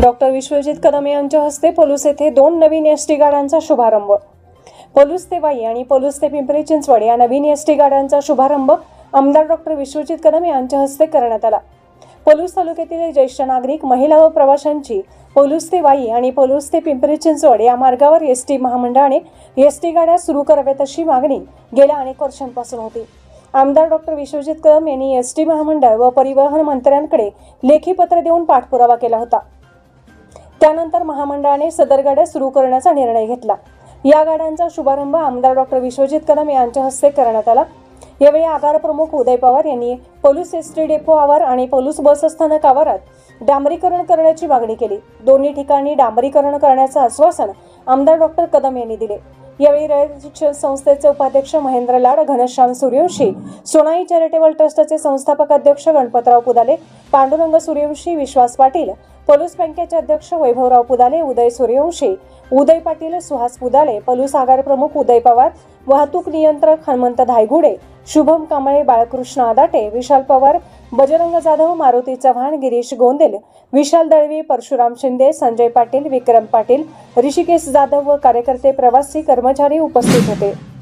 Doctor Vishwajit Kadam यांच्या हस्ते पलूस येथे दोन नवीन एस टी गाड्यांचा शुभारंभ. पलूस ते वाई आणि पलूस ते पिंपरी चिंचवड या नवीन एस टी गाड्यांचा शुभारंभ आमदार डॉक्टर विश्वजित कदम यांच्या हस्ते करण्यात आला. पलूस तालुक्यातील ज्येष्ठ नागरिक महिला व प्रवाशांची पलूस ते वाई आणि पलूस ते पिंपरी चिंचवड या मार्गावर एस टी महामंडळाने एस टी गाड्या सुरू कराव्यात अशी मागणी गेल्या अनेक वर्षांपासून होती. आमदार डॉक्टर विश्वजित कदम यांनी एस टी महामंडळ व परिवहन मंत्र्यांकडे लेखी पत्र देऊन पाठपुरावा केला होता. त्यानंतर महामंडळाने सदर गाड्या सुरू करण्याचा निर्णय घेतला. या गाड्यांचा शुभारंभ आमदार डॉक्टर विश्वजित कदम यांच्या हस्ते करण्यात आला. यावेळी आगार प्रमुख उदय पवार यांनी पोलीस एस टी डेपो आवार आणि पोलीस बस स्थानक आवारात डांबरीकरण करण्याची मागणी केली. दोन्ही ठिकाणी डांबरीकरण करण्याचं आश्वासन आमदार डॉक्टर कदम यांनी दिले. यावेळी रयत शिक्षण संस्थेचे उपाध्यक्ष महेंद्र लाड घनश्याम सूर्यवंशी सोनाई चॅरिटेबल ट्रस्टचे संस्थापक अध्यक्ष गणपतराव पुदाले पांडुरंग सूर्यवंशी विश्वास पाटील पलूस बँकेचे अध्यक्ष वैभवराव पुदाले उदय सूर्यवंशी उदय पाटील सुहास पुदाले पलूस आगार प्रमुख उदय पवार वाहतूक नियंत्रक हनुमंत धायगुडे शुभम कांबळे बाळकृष्ण आदाटे विशाल पवार बजरंग जाधव मारुती चव्हाण गिरीश गोंदेल विशाल दळवी परशुराम शिंदे संजय पाटील विक्रम पाटील ऋषिकेश जाधव व कार्यकर्ते प्रवासी कर्मचारी उपस्थित होते.